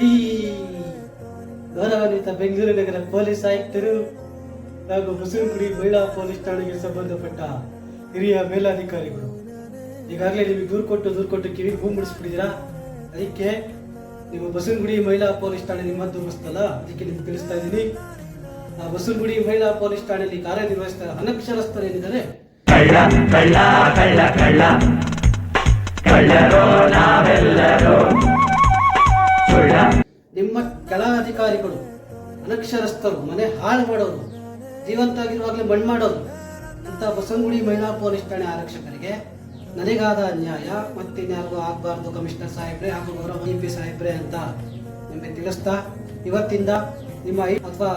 ಈ ಗೌರವಾನ್ವಿತ ಬೆಂಗಳೂರು ನಗರ ಪೊಲೀಸ್ ಆಯುಕ್ತರು ಹಾಗೂ ಮುಸುರುಗುಡಿ ಮಹಿಳಾ ಪೊಲೀಸ್ ಠಾಣೆಗೆ ಸಂಬಂಧಪಟ್ಟ ಹಿರಿಯ ಮೇಲಾಧಿಕಾರಿಗಳು ಈಗಾಗಲೇ ನಿಮಗೆ ದೂರು ಕೊಟ್ಟು ದೂರು ಕೊಟ್ಟು ಕಿವಿ ಭೂಮಿ ಮುಡಿಸ್ಬಿಟ್ಟಿದ್ದೀರಾ? ಅದಕ್ಕೆ ನಿಮ್ಮ ಬಸವನಗುಡಿ ಮಹಿಳಾ ಪೊಲೀಸ್ ಠಾಣೆ ನಿಮ್ಮದ್ದು ಬಸ್ತಲ್ಲ ಅದಕ್ಕೆ ನಿಮ್ಗೆ ತಿಳಿಸ್ತಾ ಇದ್ದೀನಿ. ಆ ಬಸವನಗುಡಿ ಮಹಿಳಾ ಪೊಲೀಸ್ ಠಾಣೆಯಲ್ಲಿ ಕಾರ್ಯನಿರ್ವಹಿಸ್ತಾ ಅನಕ್ಷರಸ್ಥರು ಏನಿದ್ದಾರೆ ಕಳ್ಳ ಕಳ್ಳ ಕಳ್ಳ. ಕಳ್ಳ ಅಧಿಕಾರಿಗಳು ಅನಕ್ಷರಸ್ಥರು ಮನೆ ಹಾಳು ಮಾಡೋರು ಜೀವಂತಾಗಿರುವಾಗಲೇ ಮಣ್ಣು ಮಾಡೋರು. ಅಂತ ಬಸಂಗುಡಿ ಮಹಿಳಾ ಪೊಲೀಸ್ ಠಾಣೆ ಆರಕ್ಷಕರಿಗೆ ನನಗಾದ ಅನ್ಯಾಯ ಮತ್ತಿನ್ಯಾರಿಗೂ ಆಗಬಾರ್ದು ಕಮಿಷನರ್ ಸಾಹೇಬ್ರೆ ಹಾಗೂ ಗೌರವ ಎಂ ಪಿ ಸಾಹೇಬ್ರೆ ಅಂತ ನಿಮಗೆ ತಿಳಿಸ್ತಾ ಇವತ್ತಿಂದ ನಿಮ್ಮ ಅಥವಾ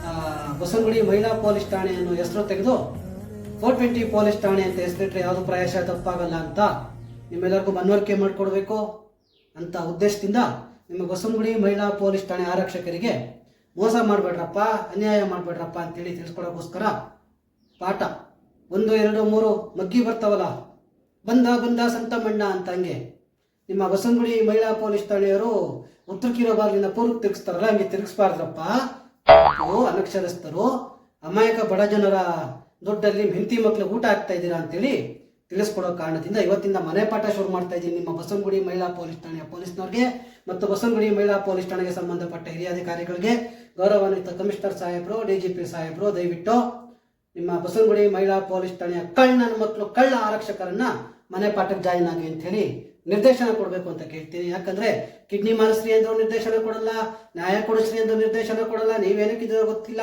ಆ, ಬಸವನಗುಡಿ ಮಹಿಳಾ ಪೊಲೀಸ್ ಠಾಣೆ ಅನ್ನೋ ಹೆಸರು ತೆಗೆದು ಫೋರ್ ಟ್ವೆಂಟಿ ಪೊಲೀಸ್ ಠಾಣೆ ಅಂತ ಹೆಸರಿಟ್ರೆ ಯಾವುದು ಪ್ರಾಯಶಃ ತಪ್ಪಾಗಲ್ಲ ಅಂತ ನಿಮ್ಮೆಲ್ಲರಿಗೂ ಮನವರಿಕೆ ಮಾಡಿಕೊಡ್ಬೇಕು ಅಂತ ಉದ್ದೇಶದಿಂದ ನಿಮ್ಮ ಬಸವನಗುಡಿ ಮಹಿಳಾ ಪೊಲೀಸ್ ಠಾಣೆ ಆರಕ್ಷಕರಿಗೆ ಮೋಸ ಮಾಡಬೇಡ್ರಪ್ಪ, ಅನ್ಯಾಯ ಮಾಡಬೇಡ್ರಪ್ಪ ಅಂತೇಳಿ ತಿಳಿಸ್ಕೊಡೋಕ್ಕೋಸ್ಕರ ಪಾಠ ಒಂದು, ಎರಡು, ಮೂರು ಮಗ್ಗಿ ಬರ್ತಾವಲ್ಲ, ಬಂದ ಬಂದ ಸಂತಮಣ್ಣ ಅಂತ ಹಂಗೆ ನಿಮ್ಮ ಬಸವನಗುಡಿ ಮಹಿಳಾ ಪೊಲೀಸ್ ಠಾಣೆಯವರು ಉತ್ತರ ಕಿರೋ ಬಾಗಿಲಿನ ಪೂರ್ವಕ್ಕೆ ತಿರುಗಿಸ್ತಾರಲ್ಲ, ಹಂಗೆ ತಿರುಗಿಸ್ಬಾರ್ದ್ರಪ್ಪ. ಓ, ಅನಕ್ಷರಸ್ಥರು, ಅಮಾಯಕ ಬಡ ಜನರ ದೊಡ್ಡಲ್ಲಿ ಹೆಂಡತಿ ಮಕ್ಳು ಊಟ ಆಗ್ತಾ ಇದ್ದೀರಾ ಅಂತೇಳಿ ತಿಳಿಸ್ಕೊಡೋ ಕಾರಣದಿಂದ ಇವತ್ತಿಂದ ಮನೆ ಪಾಠ ಶುರು ಮಾಡ್ತಾ ಇದ್ದೀನಿ. ನಿಮ್ಮ ಬಸವನಗುಡಿ ಮಹಿಳಾ ಪೊಲೀಸ್ ಠಾಣೆಯ ಪೊಲೀಸ್ನವ್ರಿಗೆ ಮತ್ತು ಬಸವನಗುಡಿ ಮಹಿಳಾ ಪೊಲೀಸ್ ಠಾಣೆಗೆ ಸಂಬಂಧಪಟ್ಟ ಹಿರಿಯ ಅಧಿಕಾರಿಗಳಿಗೆ ಗೌರವಾನ್ವಿತ ಕಮಿಷನರ್ ಸಾಹೇಬರು, ಡಿಜಿಪಿ ಸಾಹೇಬರು ದಯವಿಟ್ಟು ನಿಮ್ಮ ಬಸವನಗುಡಿ ಮಹಿಳಾ ಪೊಲೀಸ್ ಠಾಣೆಯ ಕಳ್ಳನ ಮಕ್ಕಳು, ಕಳ್ಳ ಆರಕ್ಷಕರನ್ನ ಮನೆ ಪಾಠಕ್ಕೆ ಜಾಯಿನ್ ಆಗಿ ಅಂತ ಹೇಳಿ ನಿರ್ದೇಶನ ಕೊಡಬೇಕು ಅಂತ ಕೇಳ್ತೀನಿ. ಯಾಕಂದ್ರೆ ಕಿಡ್ನಿ ಮಾರಿಸ್ರಿ ಅಂದ್ರೂ ನಿರ್ದೇಶನ ಕೊಡಲ್ಲ, ನ್ಯಾಯ ಕೊಡಿಸ್ರಿ ಅಂದ್ರೂ ನಿರ್ದೇಶನ ಕೊಡಲ್ಲ ನೀವೇನಕ್ಕಿದ್ರೆ ಗೊತ್ತಿಲ್ಲ.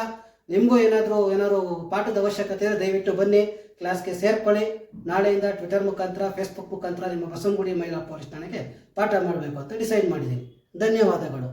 ನಿಮಗೂ ಏನಾದರೂ ಏನಾದರೂ ಪಾಠದ ಅವಶ್ಯಕತೆ ಇದ್ರೆ ದಯವಿಟ್ಟು ಬನ್ನಿ ಕ್ಲಾಸ್ಗೆ ಸೇರ್ಕೊಳ್ಳಿ. ನಾಳೆಯಿಂದ ಟ್ವಿಟರ್ ಮುಖಾಂತರ ಫೇಸ್ಬುಕ್ ಮುಖಾಂತರ ನಿಮ್ಮ ಬಸವನಗುಡಿ ಮಹಿಳಾ ಪೊಲೀಸ್ ಠಾಣೆಗೆ ಪಾಠ ಮಾಡಬೇಕು ಅಂತ ಡಿಸೈಡ್ ಮಾಡಿದ್ದೀನಿ ಧನ್ಯವಾದಗಳು.